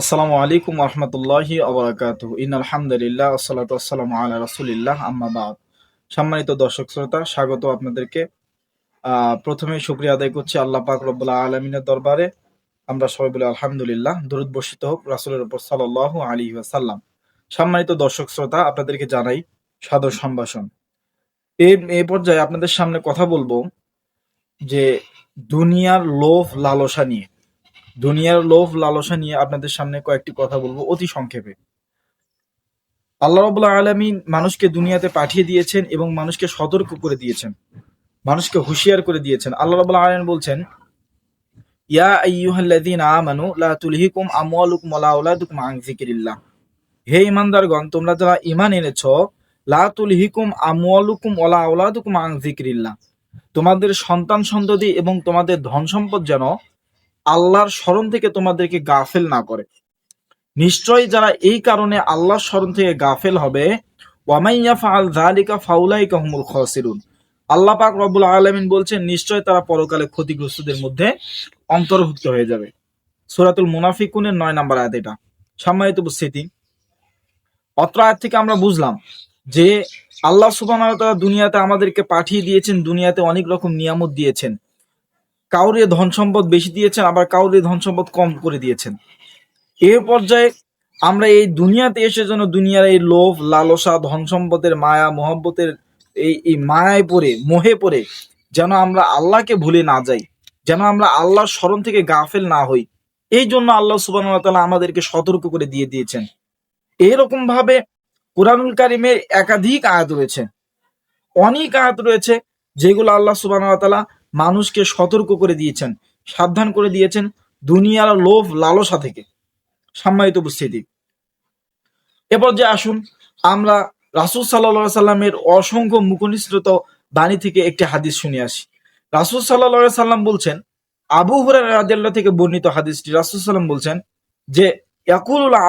আসসালামু আলাইকুম রহমতুল্লাহি আবরাকাত ইন আলহামদুলিল্লাহ, আসসালাতু আসসালামু আলা রাসূলিল্লাহ সম্মানিত দর্শক শ্রোতা, স্বাগত আপনাদেরকে। প্রথমে শুকরিয়া আদায় করছি আল্লাহ পাক রব্বুল আলমিনের দরবারে। আমরা সবাই বলি আলহামদুলিল্লাহ, দরুদ বর্ষিত হোক, রাসূলের উপর সাল্লাল্লাহু আলাইহি ওয়াসাল্লাম। সম্মানিত দর্শক শ্রোতা, আপনাদেরকে জানাই সাদর সম্ভাষণ। এই এই পর্যায়ে আপনাদের সামনে কথা বলব যে দুনিয়ার লোভ লালসা নিয়ে। দুনিয়ার লোভ লালসা নিয়ে আপনাদের সামনে কয়েকটি কথা বলব অতি সংক্ষেপে। আল্লাহ রাব্বুল আলামিন মানুষকে দুনিয়াতে পাঠিয়ে দিয়েছেন এবং মানুষকে সতর্ক করে দিয়েছেন। মানুষকে হুঁশিয়ার করে দিয়েছেন। আল্লাহ রাব্বুল আলামিন বলছেন হে ঈমানদারগণ, তোমরা যারা ঈমান এনেছো, লা তোমাদের সন্তান সন্ততি এবং তোমাদের ধন সম্পদ যেন আল্লাহর স্মরণ থেকে তোমাদেরকে গাফেল না করে। নিশ্চয়ই যারা এই কারণে আল্লাহর স্মরণ থেকে গাফেল হবে ওয়ামাইয়া ফাল জালিকা ফাউলাইকা হুমুল খাসিরুন। আল্লাহ পাক রব্বুল আলামিন বলছেন নিশ্চয় তারা পরকালে ক্ষতিগ্রস্তদের মধ্যে অন্তর্ভুক্ত হয়ে যাবে। সূরাতুল মুনাফিকুনের নয় নম্বর আয়াত এটা। সম্মানিত উপস্থিতি, অত্র আয়াত থেকে আমরা বুঝলাম যে আল্লাহ তাআলা দুনিয়াতে আমাদেরকে পাঠিয়ে দিয়েছেন, দুনিয়াতে অনেক রকম নিয়ামত দিয়েছেন। কাউরে ধন সম্পদ বেশি দিয়েছেন, আবার কাউরে ধন সম্পদ কম করে দিয়েছেন। এর পর্যায়ে আমরা এই দুনিয়াতে এসে যেন দুনিয়ার এই লোভ, লালসা, ধন সম্পদের মায়া, মোহব্বতের এই এই মায়ায় পড়ে, মোহে পড়ে, যেন আমরা আল্লাহকে ভুলে না যাই, যেন আমরা আল্লাহর স্মরণ থেকে গাফেল না হই। এই জন্য আল্লাহ সুবাহ আমাদেরকে সতর্ক করে দিয়ে দিয়েছেন। এরকম ভাবে কোরআনুল কারিমের একাধিক আয়াত রয়েছে। অনেক আয়াত রয়েছে যেগুলো আল্লাহ সুবাহ মানুষকে সতর্ক করে দিয়েছেন, সাবধান করে দিয়েছেন দুনিয়ার লোভ লালসা থেকে। সম্মানিত উপস্থিতি। এরপর যে আসুন, আমরা রাসুল সাল্লা সাল্লামের অসংখ্য মুখনিসৃত বাণী থেকে একটি হাদিস শুনে আসি। রাসুল সাল্লা সাল্লাম বলছেন, আবু হুরার রাদিয়াল্লাহ থেকে বর্ণিত হাদিসটি রাসুল সাল্লাম বলছেন যে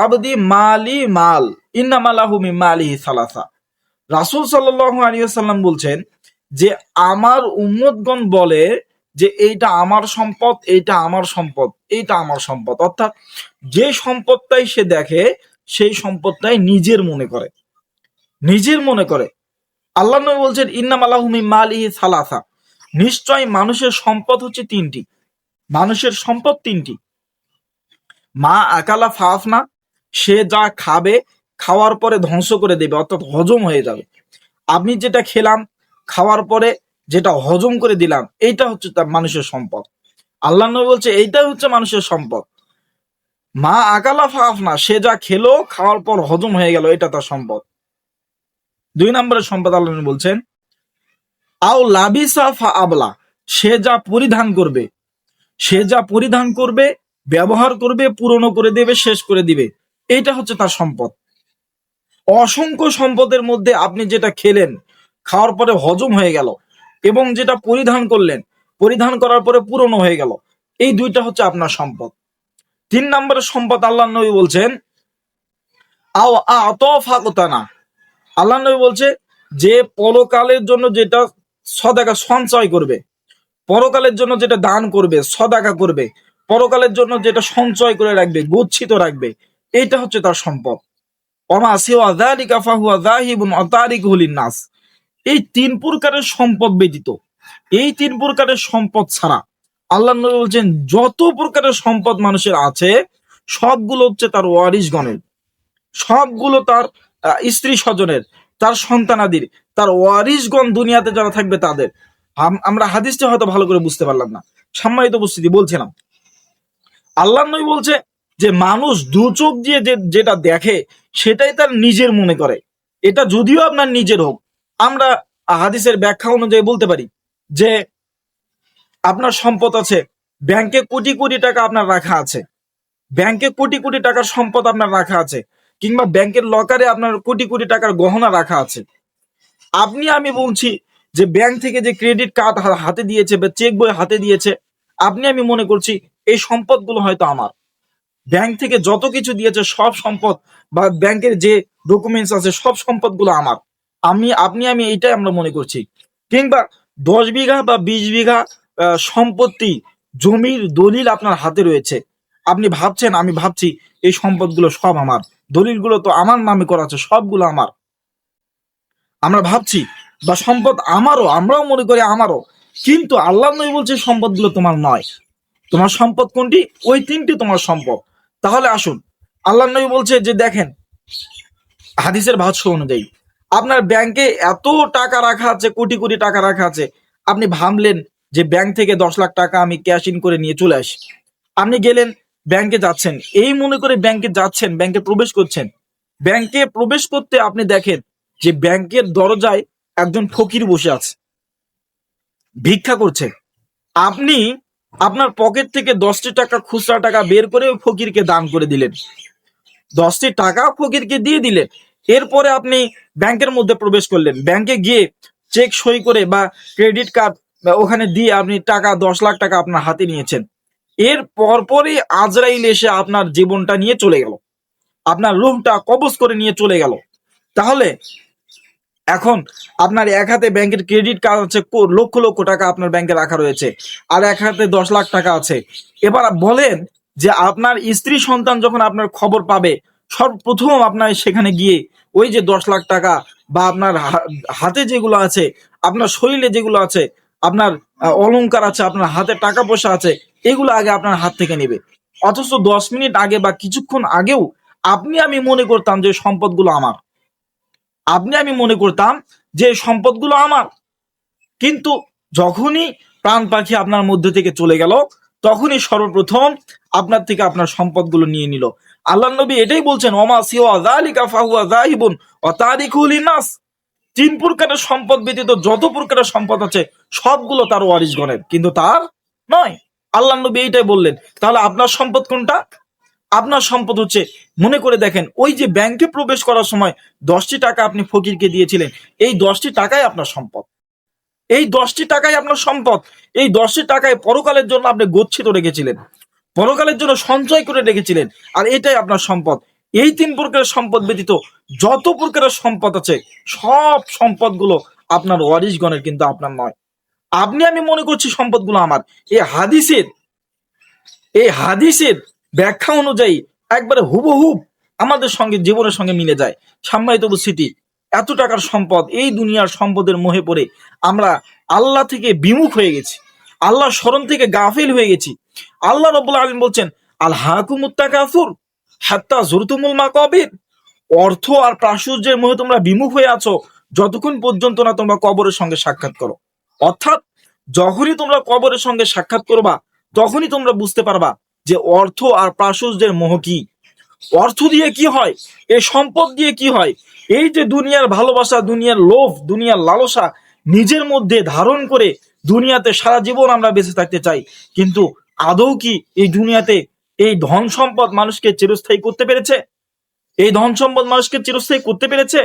আবদি মালি মাল, ইন্নামালাহু মালিহি সালাসা। রাসুল আলাইহি সাল্লাম বলছেন যে আমার উম্মতগণ বলে যে এইটা আমার সম্পদ, এইটা আমার সম্পদ, এইটা আমার সম্পদ। অর্থাৎ যে সম্পদটাই সে দেখে, সেই সম্পদটাই নিজের মনে করে। নিজের মনে করে। আল্লাহ নবী বলছেন ইন্নাম আল্লাহুমি মালিহি সালাসা। নিশ্চয় মানুষের সম্পদ হচ্ছে তিনটি। মানুষের সম্পদ তিনটি। মা আকালা ফাফনা সে যা খাবে, খাওয়ার পরে ধ্বংস করে দেবে, অর্থাৎ হজম হয়ে যাবে। আপনি যেটা খেলাম খাওয়ার পরে যেটা হজম করে দিলাম, এইটা হচ্ছে তার মানুষের সম্পদ। আল্লাহ নবী বলছে, এইটাই হচ্ছে মানুষের সম্পদ। মা আকালা ফাফ না সে যা খেলো, খাওয়ার পর হজম হয়ে গেল, এটা তার সম্পদ। দুই নম্বরের সম্পদ আল্লাহ বলছেন, আও লাবিসা ফা আবলা সে যা পরিধান করবে, সে যা পরিধান করবে, ব্যবহার করবে পুরনো করে দেবে, শেষ করে দিবে, এইটা হচ্ছে তার সম্পদ। অসংখ্য সম্পদের মধ্যে আপনি যেটা খেলেন খাওয়ার পরে হজম হয়ে গেল এবং যেটা পরিধান করলেন, পরিধান করার পরে পুরনো হয়ে গেল। এই দুইটা হচ্ছে আপনার সম্পদ। তিন নম্বরের সম্পদ আল্লাহ নবী বলছেন, আও আতফাকতানা। আল্লাহ নবী বলছে যে পরকালের জন্য যেটা সদাকা সঞ্চয় করবে, পরকালের জন্য যেটা দান করবে, সদাকা করবে, পরকালের জন্য যেটা সঞ্চয় করে রাখবে, গচ্ছিত রাখবে, এইটা হচ্ছে তার সম্পদ। অমা সিওয়া যালিকা ফাহুয়া যাহিবুন অতারিকুহু লিন-নাস এই তিন প্রকারের সম্পদ ব্যতীত। এই তিন প্রকারের সম্পদ ছাড়া আল্লাহ নবী বলছেন, যত প্রকারের সম্পদ মানুষের আছে, সবগুলো হচ্ছে তার ওয়ারিশগণের সবগুলো তার স্ত্রী স্বজনের, তার সন্তানাদির, তার ওয়ারিশগণ দুনিয়াতে যারা থাকবে তাদের। আম- আমরা হাদিসটা হয়তো ভালো করে বুঝতে পারলাম না। সম্মানিত উপস্থিতি, বলছিলাম। আল্লাহ নবী বলছে যে, মানুষ দু চোখ দিয়ে যেটা দেখে, সেটাই তার নিজের মনে করে। এটা যদিও আপনার নিজের হোক আমরা হাদিসের ব্যাখ্যা অনুযায়ী বলতে পারি যে আপনার সম্পদ আছে, ব্যাংকে কোটি কোটি টাকা আপনার রাখা আছে। ব্যাংকে কোটি কোটি টাকার সম্পদ আপনার রাখা আছে, কিংবা ব্যাংকের লকারে আপনার কোটি কোটি টাকার গহনা রাখা আছে। আপনি, আমি বলছি যে ব্যাংক থেকে যে ক্রেডিট কার্ড হাতে দিয়েছে বা চেক বই হাতে দিয়েছে, আপনি, আমি মনে করছি এই সম্পদগুলো হয়তো আমার। ব্যাংক থেকে যত কিছু দিয়েছে সব সম্পদ বা ব্যাংকের যে ডকুমেন্টস আছে সব সম্পদগুলো আমার। আমি, আপনি, আমি, এইটাই আমরা মনে করছি। কিংবা দশ বিঘা বা বিশ বিঘা সম্পত্তি, জমির দলিল আপনার হাতে রয়েছে। আপনি ভাবছেন, আমি ভাবছি এই সম্পদগুলো সব আমার। দলিলগুলো তো আমার নামে করা আছে, সবগুলো আমার। আমরা ভাবছি, বা সম্পদ আমারও, আমরাও মনে করি আমারও। কিন্তু আল্লাহ নবী বলছে, সম্পদগুলো তোমার নয়। তোমার সম্পদ কোনটি? ওই তিনটি তোমার সম্পদ। তাহলে আসুন, আল্লাহ নবী বলছে যে, দেখেন, হাদিসের ভাষ্য অনুযায়ী আপনার ব্যাংকে এত টাকা রাখা আছে, কোটি কোটি টাকা রাখা আছে, আপনি ভাবলেন যে ব্যাংক থেকে দশ লাখ টাকা আমি ক্যাশ ইন করে নিয়ে চলে আসি। আপনি গেলেন ব্যাংকে যাচ্ছেন, এই মনে করে ব্যাংকে যাচ্ছেন ব্যাংকে প্রবেশ করছেন। ব্যাংকে প্রবেশ করতে আপনি দেখেন যে ব্যাংকের দরজায় একজন ফকির বসে আছে, ভিক্ষা করছে। আপনি আপনার পকেট থেকে দশটি টাকা খুচরা টাকা বের করে ফকিরকে দান করে দিলেন। দশটি টাকা ফকিরকে দিয়ে দিলেন। এরপরে আপনি ব্যাংকের মধ্যে প্রবেশ করলেন। ব্যাংকে গিয়ে চেক সই করে বা ক্রেডিট কার্ড ওখানে দিয়ে আপনি টাকা, দশ লাখ টাকা আপনার হাতে নিয়েছেন। এর পরপরই আজরাইল এসে আপনার জীবনটা নিয়ে চলে গেল। আপনার রুমটা কবজ করে নিয়ে চলে গেল। তাহলে এখন আপনার এক হাতে ব্যাংকের ক্রেডিট কার্ড আছে লক্ষ লক্ষ টাকা আপনার ব্যাংকে রাখা রয়েছে আর এক হাতে দশ লাখ টাকা আছে। এবার বলেন যে আপনার স্ত্রী সন্তান যখন আপনার খবর পাবে সর্বপ্রথম আপনার সেখানে গিয়ে ওই যে দশ লাখ টাকা বা আপনার হাতে যেগুলো আছে, আপনার শরীরে যেগুলো আছে, আপনার অলংকার আছে, আপনার হাতে টাকা পয়সা আছে, এগুলো আগে আপনার হাত থেকে নেবে। অথচ দশ মিনিট আগে বা কিছুক্ষণ আগেও আপনি আমি মনে করতাম যে সম্পদগুলো আমার। আপনি আমি মনে করতাম যে সম্পদগুলো আমার। কিন্তু যখনই প্রাণ পাখি আপনার মধ্যে থেকে চলে গেল, তখনই সর্বপ্রথম আপনার থেকে আপনার সম্পদগুলো নিয়ে নিল। আল্লাহ নবী এটাই বলছেন, ওমা সিওয়া ফাহুয়া যাহিবুন ওয়া তারিকুল নাস তিন প্রকারের সম্পদ ব্যতীত যত প্রকারের সম্পদ আছে, সবগুলো তার ওয়ারিসগণের কিন্তু তার নয়। আল্লাহ নবী এইটাই বললেন, তাহলে আপনার সম্পদ কোনটা? আপনার সম্পদ হচ্ছে, মনে করে দেখেন, ওই যে ব্যাংকে প্রবেশ করার সময় দশটি টাকা আপনি ফকিরকে দিয়েছিলেন, এই দশটি টাকাই আপনার সম্পদ। এই দশটি টাকাই আপনার সম্পদ, এই দশটি টাকায় পরকালের জন্য আপনি গচ্ছিত রেখেছিলেন। পরকালের জন্য সঞ্চয় করে রেখেছিলেন। আর এটাই আপনার সম্পদ। এই তিন প্রকারের সম্পদ ব্যতীত যত প্রকারের সম্পদ আছে, সব সম্পদগুলো আপনার ওয়ারিশগণের কিন্তু আপনার নয়। আপনি আমি মনে করছি সম্পদগুলো আমার। এই হাদিসের এই হাদিসের ব্যাখ্যা অনুযায়ী একবারে হুবহুব আমাদের সঙ্গে জীবনের সঙ্গে মিলে যায়। সাম্মায়িত উপস্থিতি, এত টাকার সম্পদ, এই দুনিয়ার সম্পদের মোহে পড়ে আমরা আল্লাহ থেকে বিমুখ হয়ে গেছি। আল্লাহ স্মরণ থেকে গাফিল হয়ে গেছি। আল্লাহ রব্বুল আলম বলছেন, আল হাকুমুত্তাকাফুর হাত্তা জুরতুমুল মাকাবির। অর্থ আর প্রাচুর্যের মোহে তোমরা বিমুখ হয়ে আছো, যতক্ষণ পর্যন্ত না তোমরা কবরের সঙ্গে সাক্ষাৎ করো। অর্থাৎ, যখনই তোমরা কবরের সঙ্গে সাক্ষাৎ করবা, তখনই তোমরা বুঝতে পারবা যে অর্থ আর প্রাচুর্যের মোহ কি। অর্থ দিয়ে কি হয়? এই সম্পদ দিয়ে কি হয়? এই যে দুনিয়ার ভালোবাসা, দুনিয়ার লোভ, দুনিয়ার লালসা নিজের মধ্যে ধারণ করে দুনিয়াতে সারা জীবন আমরা বেঁচে থাকতে চাই। কিন্তু আদৌ কি এই দুনিয়াতে এই ধন সম্পদ মানুষকে চিরস্থায়ী করতে পেরেছে? এই ধন সম্পদ মানুষকে চিরস্থায়ী করতে পেরেছে?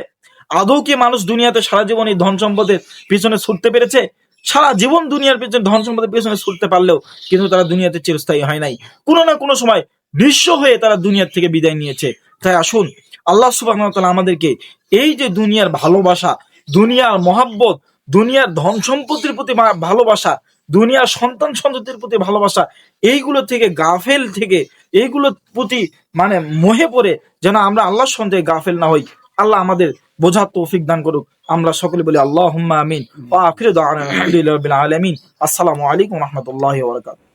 আদৌ কি মানুষ দুনিয়াতে সারা জীবন এই ধন সম্পদের পিছনে ছুটতে পেরেছে? সারা জীবন দুনিয়ার পিছনে ধন সম্পদের পিছনে ছুটতে পারলেও কিন্তু তারা দুনিয়াতে চিরস্থায়ী হয় নাই। কোনো না কোনো সময় নিঃস্ব হয়ে তারা দুনিয়ার থেকে বিদায় নিয়েছে। তাই আসুন, আল্লাহ সুবাহ আমাদেরকে এই যে দুনিয়ার ভালোবাসা, দুনিয়ার মহাব্বত, দুনিয়ার ধন সম্পত্তির প্রতি ভালোবাসা দুনিয়ার সন্তান সন্ততির প্রতি ভালোবাসা, এইগুলো থেকে, গাফেল থেকে, এইগুলোর প্রতি মানে মোহে পড়ে যেন আমরা আল্লাহর সন্দেহে গাফেল না হই। আল্লাহ আমাদের বোঝার তৌফিক দান করুক। আমরা সকলে বলি আল্লাহ আমিন। আসসালামু আলাইকুম রহমতুল্লাহ বারাকাতুহু।